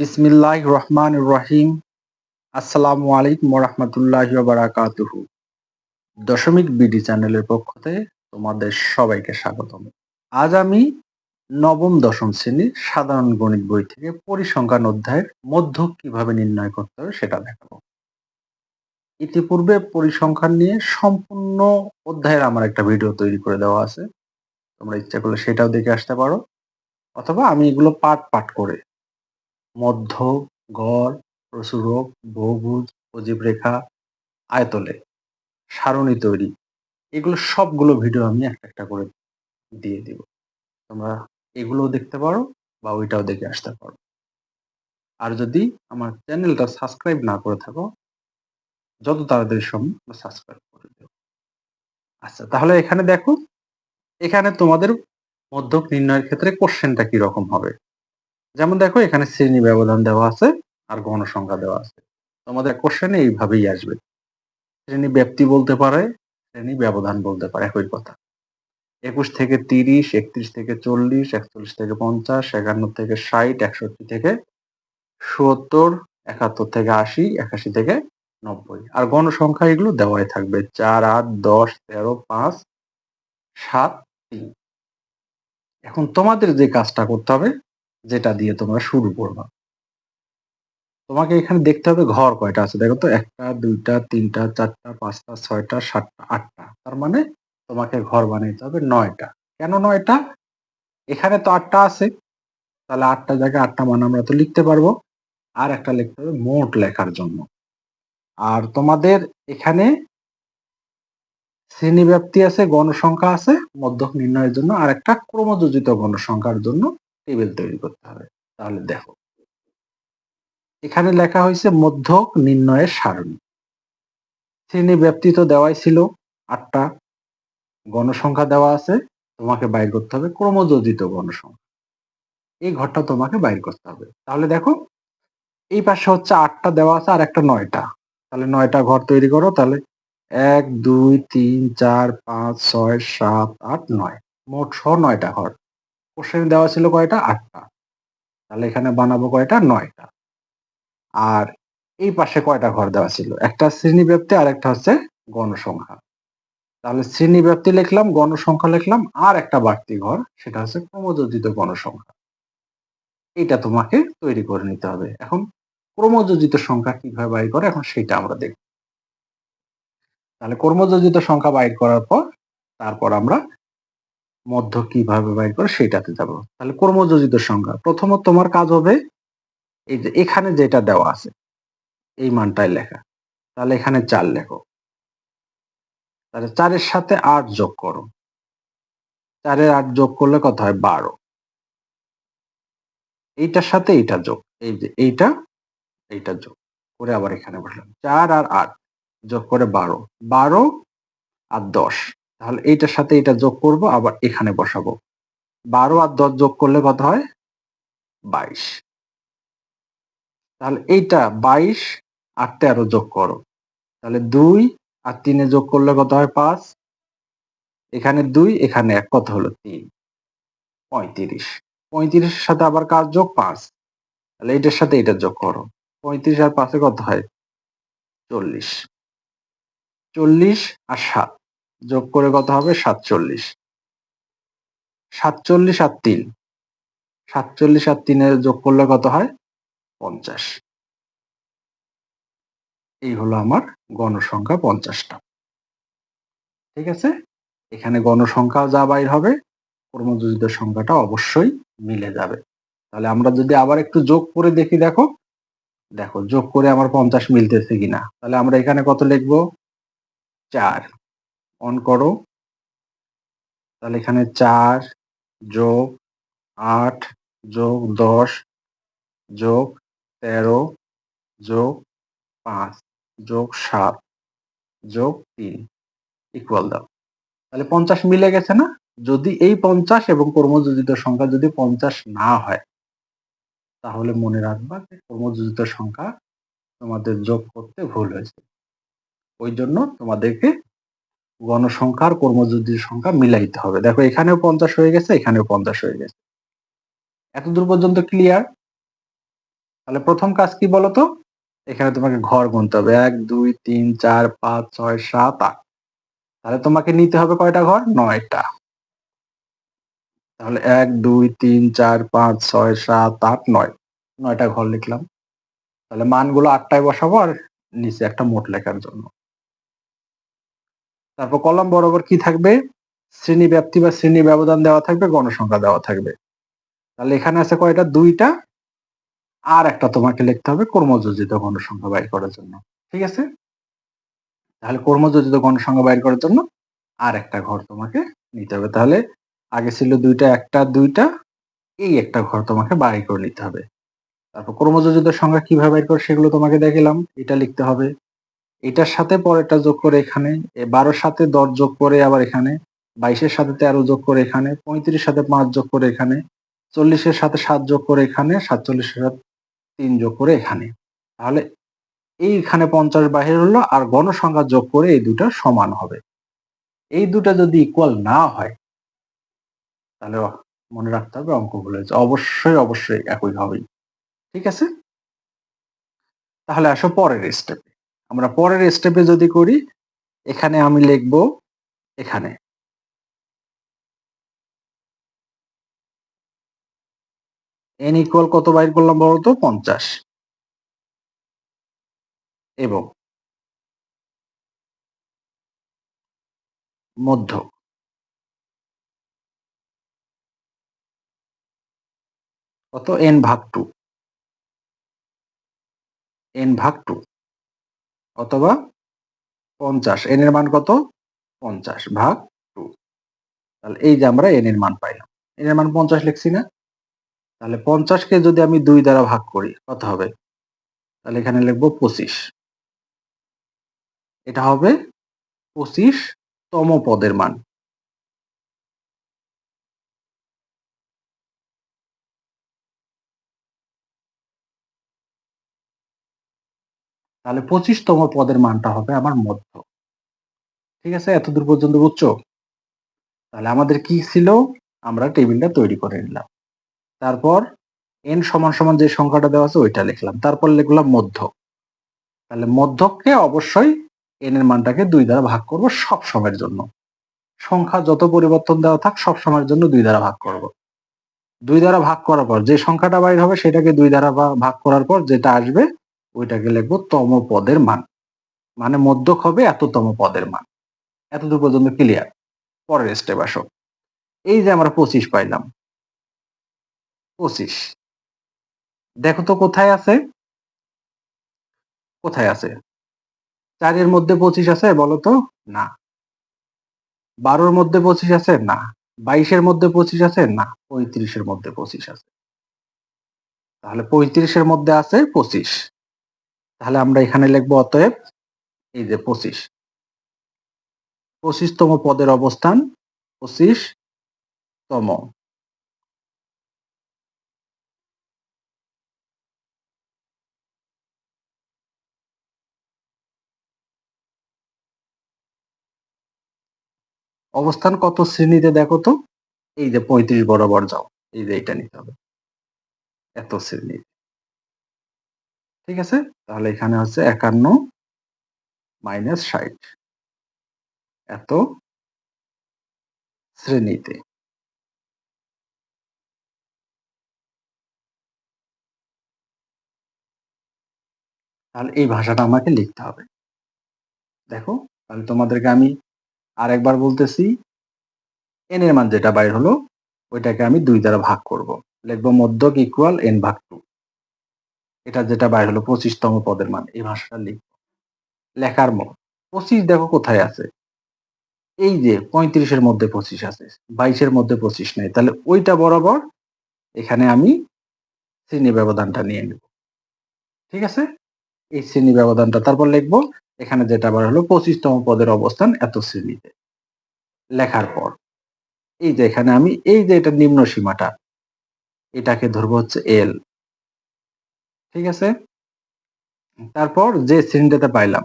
বিসমিল্লাহ রহমান রহিম। আসসালামু আলাইকুম রহমতুল্লাহ বারাকাতুহু দশমিক বিডি চ্যানেলের পক্ষ থেকে তোমাদের সবাইকে স্বাগতম। আজ আমি নবম, দশম শ্রেণির সাধারণ গণিত বই থেকে পরিসংখ্যান অধ্যায়ের মধ্য কীভাবে নির্ণয় করতে হবে সেটা দেখাবো। ইতিপূর্বে পরিসংখ্যান নিয়ে সম্পূর্ণ অধ্যায়ের আমার একটা ভিডিও তৈরি করে দেওয়া আছে। তোমরা ইচ্ছা করলে সেটাও দেখে আসতে পারো। অথবা আমি এগুলো পাট পাট করে মধ্য, গড়, প্রসূরক, বহুভুজ অজীব রেখা আয়তলে, সারণী তৈরি। এগুলো সবগুলো ভিডিও আমি একটা একটা করে দিয়ে দিব। তোমরা এগুলোও দেখতে পারো বা ওইটাও দেখে আসতে পারো। আর যদি আমার চ্যানেলটা সাবস্ক্রাইব না করে থাকো, যত তাড়াতাড়ি সম্ভব সাবস্ক্রাইব করে দিও। আচ্ছা তাহলে এখানে দেখো, এখানে তোমাদের মধ্যক নির্ণয়ের ক্ষেত্রে কোশ্চেনটা কি রকম হবে? যেমন দেখো, এখানে শ্রেণি ব্যবধান দেওয়া আছে আর গণসংখ্যা দেওয়া আছে। তোমাদের কোশ্চেনে এইভাবেই আসবে। শ্রেণি ব্যাপ্তি বলতে পারে, শ্রেণি ব্যবধান বলতে পারে, একই কথা। একুশ থেকে তিরিশ, একত্রিশ থেকে চল্লিশ, একচল্লিশ থেকে পঞ্চাশ, একান্ন থেকে ষাট, একষট্টি থেকে সত্তর, একাত্তর থেকে আশি, একাশি থেকে নব্বই। আর গণসংখ্যা এগুলো দেওয়াই থাকবে। চার, আট, দশ, তেরো, পাঁচ, সাত, তিন। এখন তোমাদের যে কাজটা করতে হবে যেটা দিয়ে তোমরা শুরু করবা। তোমাকে এখানে দেখতে হবে ঘর কয়টা আছে। দেখো তো, একটা, দুইটা, তিনটা, চারটা, পাঁচটা, ছয়টা, সাতটা, আটটা। তার মানে তোমাকে ঘর বানাইতে হবে নয়টা। কেন নয়টা? এখানে তো আটটা আছে। তাহলে আটটা জায়গায় আটটা মান আমরা তো লিখতে পারব। আর একটা লিখতে হবে মোট লেখার জন্য। আর তোমাদের এখানে শ্রেণীব্যাপ্তি আছে, গণসংখ্যা আছে, মধ্যক নির্ণয়ের জন্য, আর একটা ক্রমযোজিত গণসংখ্যার জন্য টেবিল তৈরি করতে হবে। তাহলে দেখো। এখানে লেখা হয়েছে মধ্যক নির্ণয়ের সারণী। শ্রেণি ব্যাপ্তি তো দেওয়াই ছিল আটটা। গণসংখ্যা দেওয়া আছে, তোমাকে বাইর করতে হবে ক্রমযোজিত গণসংখ্যা। এই ঘরটা তোমাকে বাইর করতে হবে। তাহলে দেখো, এই পাশে হচ্ছে আটটা দেওয়া আছে আর একটা নয়টা। তাহলে নয়টা ঘর তৈরি করো, তাহলে এক, দুই, তিন, চার, পাঁচ, ছয়, সাত, আট, নয়। মোট ছ, নয়টা ঘর। কোশ্চেন দেওয়া ছিল কয়টা? আটটা। তাহলে এখানে বানাবো কয়টা? নয়টা। আর এই পাশে কয়টা ঘর দেওয়া ছিল? একটা শ্রেণি ব্যাপ্তি আর একটা হচ্ছে গণসংখ্যা। তাহলে শ্রেণি ব্যাপ্তি লিখলাম, গণসংখ্যা লিখলাম, আর একটা বাড়তি ঘর, সেটা হচ্ছে ক্রমযোজিত গণসংখ্যা। এটা তোমাকে তৈরি করে নিতে হবে। এখন ক্রমযোজিত সংখ্যা কীভাবে বাইর করে? এখন সেটা আমরা দেখব। তাহলে কর্মযোজিত সংখ্যা বাইর করার পর, তারপর আমরা মধ্য কীভাবে বাইর করে সেটাতে যাব। তাহলে কর্মযোজিত সংখ্যা প্রথমত তোমার কাজ হবে এই যে এখানে যেটা দেওয়া আছে, এই মানটাই লেখা। তাহলে এখানে চার লেখো। তাহলে চারের সাথে আট যোগ করো। চারের আট যোগ করলে কত হয়? বারো। এইটার সাথে এইটা যোগ। এই যে এইটা এইটা যোগ। করে আবার এখানে বসলাম। চার আর আট যোগ করে বারো। বারো আর দশ। তাহলে এইটার সাথে এটা যোগ করব, আবার এখানে বসাবো। বারো আর দশ যোগ করলে কত হয়? বাইশ। তাহলে এইটা বাইশ আর তেরো যোগ করো। তাহলে দুই আর তিনে যোগ করলে কত হয়? পাঁচ। এখানে দুই, এখানে এক, কত হলো? তিন। পঁয়ত্রিশ। পঁয়ত্রিশের সাথে আবার কাজ যোগ? পাঁচ। তাহলে এইটার সাথে এটা যোগ করো। পঁয়ত্রিশ আর পাঁচে কত হয়? চল্লিশ। চল্লিশ আর সাত। যোগ করে কত হবে? সাতচল্লিশ। সাতচল্লিশ আর তিন। সাতচল্লিশ আর তিনের যোগ করলে কত হয়? পঞ্চাশ। এই হলো আমার গণসংখ্যা পঞ্চাশটা। ঠিক আছে? এখানে গণসংখ্যা যা বাইর হবে, কর্মযোজিত সংখ্যাটা অবশ্যই মিলে যাবে। তাহলে আমরা যদি আবার একটু যোগ করে দেখি, দেখো। দেখো, যোগ করে আমার পঞ্চাশ মিলতেছে কিনা? তাহলে আমরা এখানে কত লিখব? চার। অন করো। তাহলে এখানে চার যোগ আট যোগ দশ যোগ তেরো যোগ পাঁচ যোগ সাত যোগ তিন ইকুয়াল দাও। তাহলে পঞ্চাশ মিলে গেছে না? যদি এই পঞ্চাশ এবং কর্মযোজিত সংখ্যা যদি পঞ্চাশ না হয়, তাহলে মনে রাখবা যে কর্মযোজিত সংখ্যা তোমাদের যোগ করতে ভুল হয়েছে। ওই জন্য তোমাদেরকে গণসংখ্যার কর্মযোগীর সংখ্যা মিলাইতে হবে। দেখো, এখানেও পঞ্চাশ হয়ে গেছে, এখানেও পঞ্চাশ হয়ে গেছে। এতদূর পর্যন্ত ক্লিয়ার তাহলে প্রথম কাজ কি বলতো? এখানে তোমাকে ঘর গুনতে হবে। এক, দুই, তিন, চার, পাঁচ, ছয়, সাত, আট। তাহলে তোমাকে নিতে হবে কয়টা ঘর? নয়টা। তাহলে এক, দুই, তিন, চার, পাঁচ, ছয়, সাত, আট, নয়। নয়টা ঘর লিখলাম। তাহলে মানগুলো আটটায় বসাবো আর নিচে একটা মোট লেখার জন্য। তারপর কলম বরাবর কি থাকবে? শ্রেণি ব্যাপ্তি বা শ্রেণি ব্যবধান দেওয়া থাকবে, গণসংখ্যা দেওয়া থাকবে। তাহলে এখানে আছে কয়টা? দুইটা। আর একটা তোমাকে লিখতে হবে কর্মযোজিত গণসংখ্যা বাইর করার জন্য। ঠিক আছে? তাহলে কর্মযোজিত গণসংখ্যা বাইর করার জন্য আর একটা ঘর তোমাকে নিতে হবে। তাহলে আগে ছিল দুইটা, একটা, দুইটা। এই একটা ঘর তোমাকে বাইর করে নিতে হবে। তারপর কর্মযোজিত সংখ্যা কীভাবে বাইর করে সেগুলো তোমাকে দেখালাম। এটা লিখতে হবে। এটার সাথে পরেরটা যোগ করে এখানে বারোর সাথে দশ যোগ করে আবার এখানে, বাইশের সাথে তেরো যোগ করে এখানে, পঁয়ত্রিশের সাথে পাঁচ যোগ করে এখানে, চল্লিশের সাথে সাত যোগ করে এখানে, সাতচল্লিশের সাথে তিন যোগ করে এখানে। তাহলে এইখানে পঞ্চাশ বাহির হলো আর গণসংখ্যা যোগ করে এই দুটা সমান হবে। এই দুটা যদি ইকুয়াল না হয়, তাহলে মনে রাখতে হবে অঙ্ক ভুলে অবশ্যই অবশ্যই একই হবেই ঠিক আছে? তাহলে আসো পরের স্টেপে আমরা পরের স্টেপে যদি করি, এখানে আমি লিখব এখানে। এন ইকুয়াল কত বাইর করলাম বলতো? পঞ্চাশ। এবং মধ্য। কত? এন ভাগ টু এন ভাগ টু অথবা পঞ্চাশ। এন এর মান কত? পঞ্চাশ ভাগ টু তাহলে এই যে আমরা এন এর মান পাইলাম। এন এর মান পঞ্চাশ লিখছি না? তাহলে পঞ্চাশকে যদি আমি দুই দ্বারা ভাগ করি, কত হবে? তাহলে এখানে লিখব পঁচিশ। এটা হবে পঁচিশ তম পদের মান। তাহলে পঁচিশতম পদের মানটা হবে আমার মধ্য। ঠিক আছে? এতদূর পর্যন্ত বুঝছ? তাহলে আমাদের কি ছিল? আমরা টেবিলটা তৈরি করে নিলাম। তারপর এন সমান সমান যে সংখ্যাটা দেওয়া আছে ওইটা লিখলাম। তারপর লিখলাম মধ্য। তাহলে মধ্যককে অবশ্যই এন এর মানটাকে দুই দ্বারা ভাগ করব সব সময়ের জন্য। সংখ্যা যত পরিবর্তন দেওয়া থাক সব সময়ের জন্য দুই দ্বারা ভাগ করব। দুই দ্বারা ভাগ করার পর যে সংখ্যাটা বাইর হবে সেটাকে দুই দ্বারা ভাগ করার পর যেটা আসবে ওইটাকে লিখব? তম পদের মান। মানে মধ্যক হবে এততম পদের মান। এতদূর পর্যন্ত ক্লিয়ার পরের স্টেপ আসো। এই যে আমরা পঁচিশ পাইলাম। পঁচিশ। দেখো তো কোথায় আছে? কোথায় আছে? চারের মধ্যে পঁচিশ আছে, বলো তো? না। বারোর মধ্যে পঁচিশ আছে? না। বাইশের মধ্যে পঁচিশ আছে? না। পঁয়ত্রিশের মধ্যে পঁচিশ আছে। তাহলে পঁয়ত্রিশের মধ্যে আছে পঁচিশ। তাহলে আমরা এখানে লিখব অতএব এই যে পঁচিশ। পঁচিশতম পদের অবস্থান পঁচিশ তম অবস্থান কত শ্রেণীতে দেখো তো? এই যে পঁয়ত্রিশ বরাবর যাও। এই যে এটা নিতে হবে। এত শ্রেণি। ঠিক আছে? তাহলে এখানে হচ্ছে একান্ন মাইনাস ষাট এত শ্রেণীতে। তাহলে এই ভাষাটা আমাকে লিখতে হবে। দেখো, তাহলে তোমাদেরকে আমি আর একবার বলতেছি এন এর মান যেটা বাইর হলো, ওইটাকে আমি দুই দ্বারা ভাগ করব। লিখব মধ্যক ইকুয়াল এন ভাগ এটা যেটা বাইর হলো পঁচিশতম পদের মান, এই ভাষাটা লিখব। লেখার মত পঁচিশ দেখো কোথায় আছে? এই যে পঁয়ত্রিশের মধ্যে পঁচিশ আছে, বাইশের মধ্যে পঁচিশ নেই, তাহলে ওইটা বরাবর এখানে আমি শ্রেণি ব্যবধানটা নিয়ে নেব। ঠিক আছে? এই শ্রেণি ব্যবধানটা তারপর লিখব, এখানে যেটা বার হলো পঁচিশতম পদের অবস্থান এত শ্রেণীতে। লেখার পর, এই যে এখানে আমি, এই যে এটা নিম্ন সীমাটা, এটাকে ধরবো হচ্ছে এল ঠিক আছে? তারপর যে শ্রেণীটাতে পাইলাম,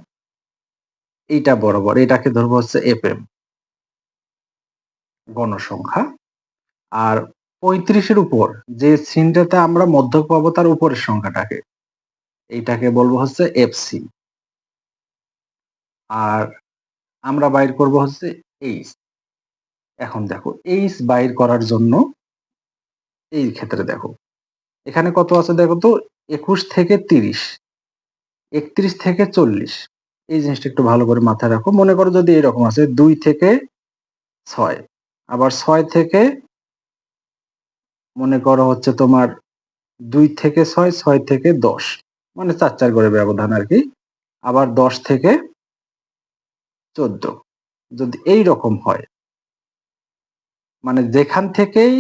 এইটা বরাবর এটাকে ধরবো হচ্ছে এফ এম গণসংখ্যা। আর পঁয়ত্রিশের উপর, যে সিনটাতে আমরা মধ্যক পাবো তার উপরের সংখ্যাটাকে, এইটাকে বলব হচ্ছে এফসি আর আমরা বাইর করব হচ্ছে এইচ এখন দেখো এইচ বাইর করার জন্য এই ক্ষেত্রে দেখো এখানে কত আছে দেখো তো? একুশ থেকে তিরিশ। একত্রিশ থেকে চল্লিশ। এই জিনিসটা একটু ভালো করে মাথায় রাখো। মনে করো যদি এরকম আছে, দুই থেকে ছয়। আবার ছয় থেকে মনে করো হচ্ছে তোমার দুই থেকে ছয় ছয় থেকে দশ। মানে চার চার করে ব্যবধান আর কি। আবার দশ থেকে চোদ্দ। যদি এই রকম হয় মানে যেখান থেকেই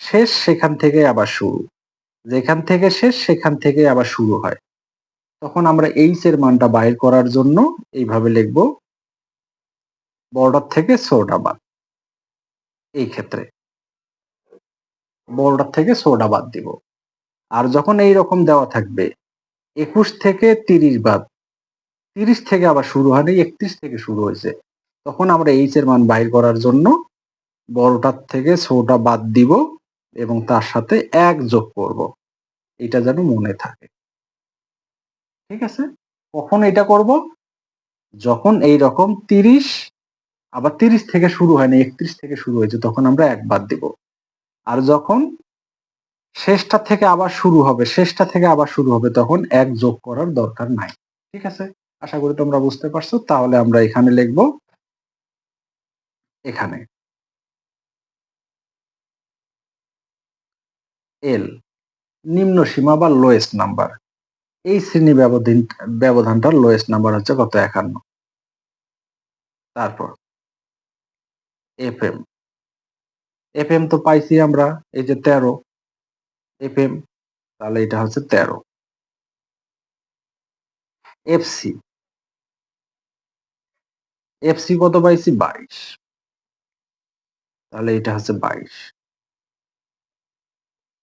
শেষ, সেখান থেকে আবার শুরু। যেখান থেকে শেষ, সেখান থেকে আবার শুরু হয়। তখন আমরা এইচ এর মানটা বাইর করার জন্য এইভাবে লিখব বর্ডার থেকে সোডা বাদ। এই ক্ষেত্রে বর্ডার থেকে সোডা বাদ দিব। আর যখন এই রকম দেওয়া থাকবে, একুশ থেকে তিরিশ বাদ, তিরিশ থেকে আবার শুরু হয়নি একত্রিশ থেকে শুরু হয়েছে। তখন আমরা এইচ এর মান বাইর করার জন্য বড়টার থেকে ছোটা বাদ দিব। এবং তার সাথে এক যোগ করব। এটা যেন মনে থাকে। ঠিক আছে? কখন এটা করব? যখন এই রকম তিরিশ, আবার তিরিশ থেকে শুরু হয় না, একত্রিশ থেকে শুরু হয়েছে, তখন আমরা এক বাদ দিব। আর যখন শেষটা থেকে আবার শুরু হবে, শেষটা থেকে আবার শুরু হবে, তখন এক যোগ করার দরকার নাই। ঠিক আছে? আশা করি তোমরা বুঝতে পারছ। তাহলে আমরা এখানে লিখব, এখানে। এল, নিম্ন সীমা বা লোয়েস্ট নাম্বার এই শ্রেণি ব্যবধান, ব্যবধানটার লোয়েস্ট নাম্বার হচ্ছে কত? একান্ন। তারপর এফ এম এফ এম তো পাইছি আমরা, এই যে তেরো। এফ এম তাহলে এটা হচ্ছে তেরো। এফসি এফসি কত পাইছি? বাইশ। তাহলে এটা হচ্ছে বাইশ।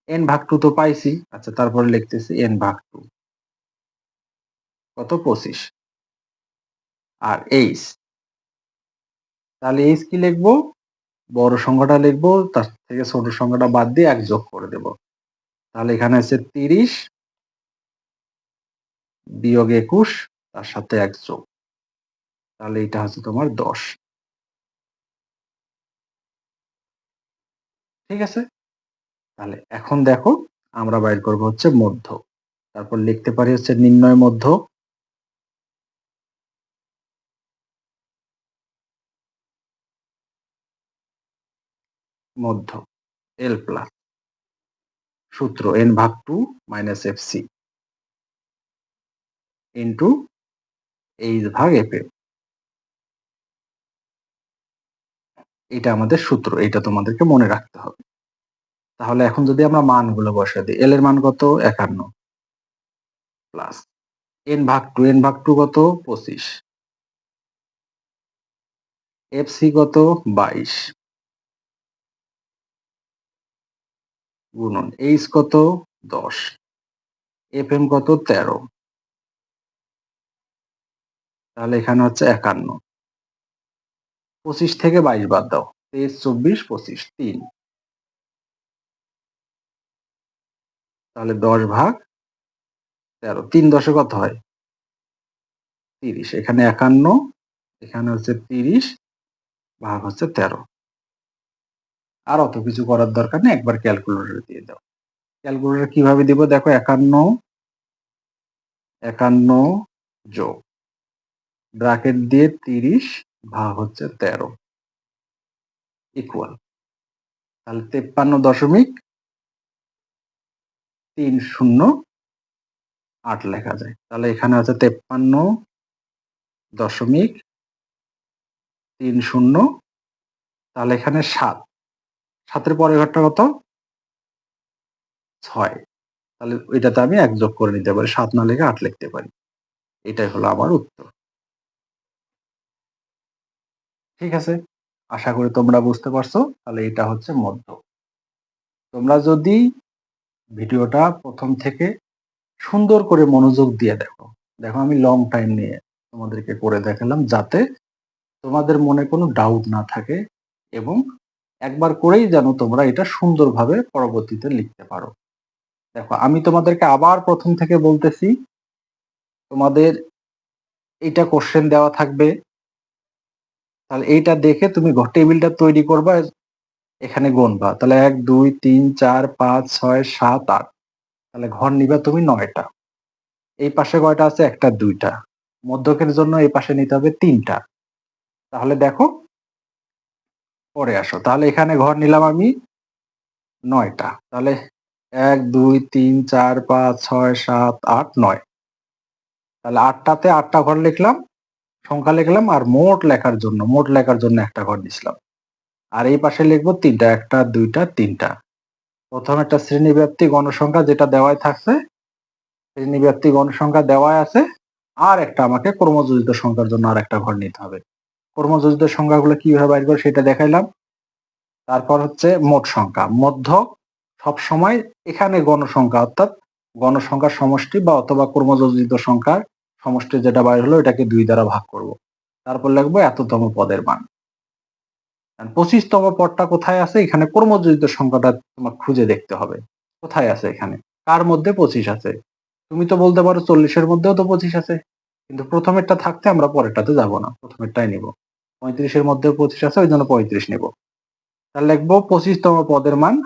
এন ভাগ টু তো পাইছি। আচ্ছা তারপরে লিখতেছি এন ভাগ টু কত? পঁচিশ। আর এইচ তাহলে এইচ কি লিখব? বড় সংখ্যাটা লিখব, তার থেকে ছোট সংখ্যাটা বাদ দিয়ে এক যোগ করে দেব। তাহলে এখানে আছে তিরিশ বিয়োগ একুশ, তার সাথে এক যোগ। তাহলে এটা হচ্ছে তোমার দশ। ঠিক আছে? তাহলে এখন দেখো আমরা বাইর করব হচ্ছে মধ্য। তারপর লিখতে পারি হচ্ছে নির্ণয় মধ্য। মধ্য এল প্লাস সূত্র এন ভাগ two minus F C into H ভাগ এফ এম এটা আমাদের সূত্র, এটা তোমাদেরকে মনে রাখতে হবে। তাহলে এখন যদি আমরা মানগুলো বসে দিই এল এর মান কত? একান্ন। প্লাস এন ভাগ টু এন ভাগ টু কত? পঁচিশ। এফ সি কত? বাইশ। গুণন এইচ কত? দশ। এফ এম কত? তেরো। তাহলে এখানে হচ্ছে একান্ন। পঁচিশ থেকে বাইশ বাদ দাও। তেইশ, চব্বিশ, পঁচিশ, তিন। তাহলে দশ ভাগ তেরো। তিন দশে কত হয়? তিরিশ। এখানে একান্ন, এখানে হচ্ছে তিরিশ, ভাগ হচ্ছে তেরো। আর অত কিছু করার দরকার নেই, একবার ক্যালকুলেটর দিয়ে দাও। ক্যালকুলেটর কীভাবে দিব? দেখো একান্ন একান্ন যোগ। ব্রাকেট দিয়ে তিরিশ ভাগ হচ্ছে তেরো। ইকুয়াল তাহলে তেপ্পান্ন দশমিক তিন শূন্য আট লেখা যায়। তাহলে এখানে আছে তেপ্পান্ন দশমিক তিন শূন্য তাহলে এখানে সাত। সাতের পরের ঘরটা কত? ছয়। তাহলে ওইটাতে আমি এক যোগ করে নিতে পারি, সাত না লেখে আট লিখতে পারি। এটাই হলো আমার উত্তর। ঠিক আছে? আশা করি তোমরা বুঝতে পারছ। তাহলে এটা হচ্ছে মধ্য তোমরা যদি ভিডিওটা প্রথম থেকে সুন্দর করে মনোযোগ দিয়ে দেখো। দেখো আমি লং টাইম নিয়ে তোমাদেরকে করে দেখালাম যাতে তোমাদের মনে কোনো ডাউট না থাকে এবং একবার করেই যেন তোমরা এটা সুন্দরভাবে পরবর্তীতে লিখতে পারো। দেখো, আমি তোমাদেরকে আবার প্রথম থেকে বলতেছি, তোমাদের এইটা কোশ্চেন দেওয়া থাকবে। তাহলে এইটা দেখে তুমি টেবিলটা তৈরি করবা এখানে গুনবা। তাহলে এক, দুই, তিন, চার, পাঁচ, ছয়, সাত, আট। তাহলে ঘর নিবা তুমি নয়টা। এই পাশে কয়টা আছে? একটা, দুইটা। মধ্যকের জন্য এই পাশে নিতে হবে তিনটা। তাহলে দেখো, পরে আসো। তাহলে এখানে ঘর নিলাম আমি নয়টা। তাহলে এক, দুই, তিন, চার, পাঁচ, ছয়, সাত, আট, নয়। তাহলে আটটাতে আটটা ঘর লিখলাম, সংখ্যা লিখলাম, আর মোট লেখার জন্য, মোট লেখার জন্য একটা ঘর দিছিলাম আর এই পাশে লিখব তিনটা, একটা, দুইটা, তিনটা। প্রথম একটা শ্রেণীব্যাপ্তি গণসংখ্যা যেটা দেওয়াই থাকছে শ্রেণীব্যাপ্তি গণসংখ্যা দেওয়াই আছে, আর একটা আমাকে ক্রমযোজিত সংখ্যার জন্য আর একটা ঘর নিতে হবে। ক্রমযোজিত সংখ্যাগুলো কীভাবে বাইর করে সেটা দেখাইলাম। তারপর হচ্ছে মোট সংখ্যা। মধ্য সব সময় এখানে গণসংখ্যা, অর্থাৎ গণসংখ্যার সমষ্টি বা অথবা ক্রমযোজিত সংখ্যার সমষ্টি যেটা বাইর হলো, এটাকে দুই দ্বারা ভাগ করব। তারপর লিখব এততম পদের মান। পঁচিশতম পদটা কোথায় আছে? এখানে কর্মযোজিত সংখ্যাটা তোমার খুঁজে দেখতে হবে। কোথায় আছে এখানে? কার মধ্যে পঁচিশ আছে? তুমি তো বলতে পারো চল্লিশের মধ্যেও তো পঁচিশ আছে। কিন্তু প্রথমেরটা থাকতে আমরা পরেরটাতে যাব না। প্রথমেরটাই নিব। পঁয়ত্রিশের মধ্যেও পঁচিশ আছে ওই জন্য পঁয়ত্রিশ নিব। তাহলে লিখব পঁচিশতম পদের মান।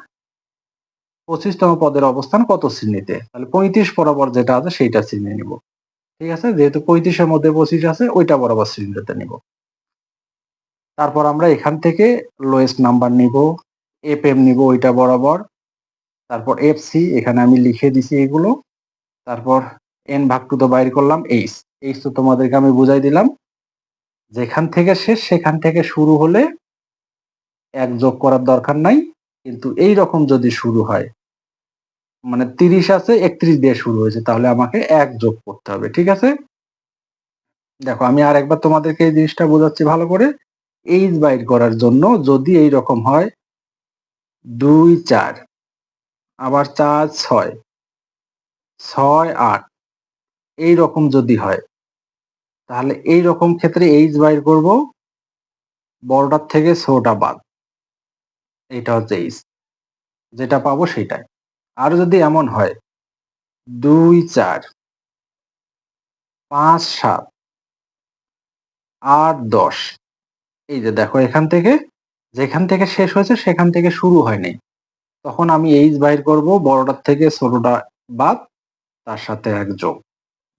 পঁচিশতম পদের অবস্থান কত শ্রেণীতে? তাহলে পঁয়ত্রিশ বরাবর যেটা আছে, সেইটা শ্রেণি নিব। ঠিক আছে? যেহেতু পঁয়ত্রিশের মধ্যে পঁচিশ আছে, ওইটা বরাবর শ্রেণীতে নিব। তারপর আমরা এখান থেকে লোয়েস্ট নাম্বার নিব এফ এম নিব ওইটা বরাবর। তারপর এফ সি এখানে আমি লিখে দিছি এগুলো। তারপর এন ভাগ টু তো বাইর করলাম এইচ এইচ তো তোমাদেরকে আমি বুঝাই দিলাম। যেখান থেকে শেষ, সেখান থেকে শুরু হলে এক যোগ করার দরকার নাই, কিন্তু এই রকম যদি শুরু হয় মানে তিরিশ আছে, একত্রিশ দিয়ে শুরু হয়েছে, তাহলে আমাকে এক যোগ করতে হবে, ঠিক আছে? দেখো, আমি আর একবার তোমাদেরকে এই জিনিসটা বোঝাচ্ছি ভালো করে। এইচ বাইর করার জন্য যদি এই রকম হয়, দুই চার, আবার চার ছয় ছয় আট, এই রকম যদি হয়, তাহলে এই রকম ক্ষেত্রে এইচ বাইর করব বড়টার থেকে ছোটা বাদ, এইটা হচ্ছে এইচ, যেটা পাবো সেটাই আর যদি এমন হয়, দুই চার, পাঁচ সাত, আট দশ এই যে দেখো এখান থেকে, যেখান থেকে শেষ হয়েছে সেখান থেকে শুরু হয়নি। তখন আমি এইচ বাইর করব, বড়টার থেকে ছোটটা বাদ, তার সাথে এক যোগ।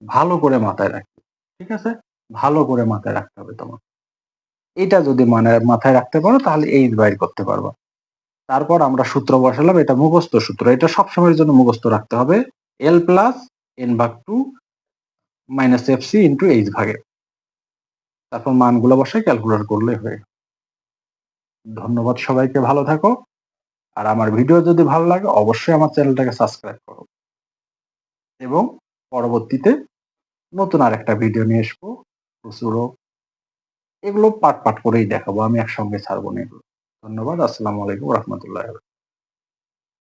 ভালো করে মাথায় রাখি ঠিক আছে? ভালো করে মাথায় রাখতে হবে তোমার এটা যদি মানে মাথায় রাখতে পারো, তাহলে এইচ বাইর করতে পারবা। তারপর আমরা সূত্র বসালাম, এটা মুখস্থ সূত্র। এটা সবসময়ের জন্য মুখস্থ রাখতে হবে। এল প্লাস এন ভাগ two minus F C into H ভাগে তারপর মানগুলো বসায় ক্যালকুলেট করলে হয়ে ধন্যবাদ সবাইকে, ভালো থাকো। আর আমার ভিডিও যদি ভালো লাগে, অবশ্যই আমার চ্যানেলটাকে সাবস্ক্রাইব করো। এবং পরবর্তীতে নতুন আর একটা ভিডিও নিয়ে আসব। প্রচুর এগুলো পাট পাট করেই দেখাবো, আমি একসঙ্গে ছাড়বো না এগুলো। ধন্যবাদ, আসসালামু আলাইকুম, রহমতুল্লাহ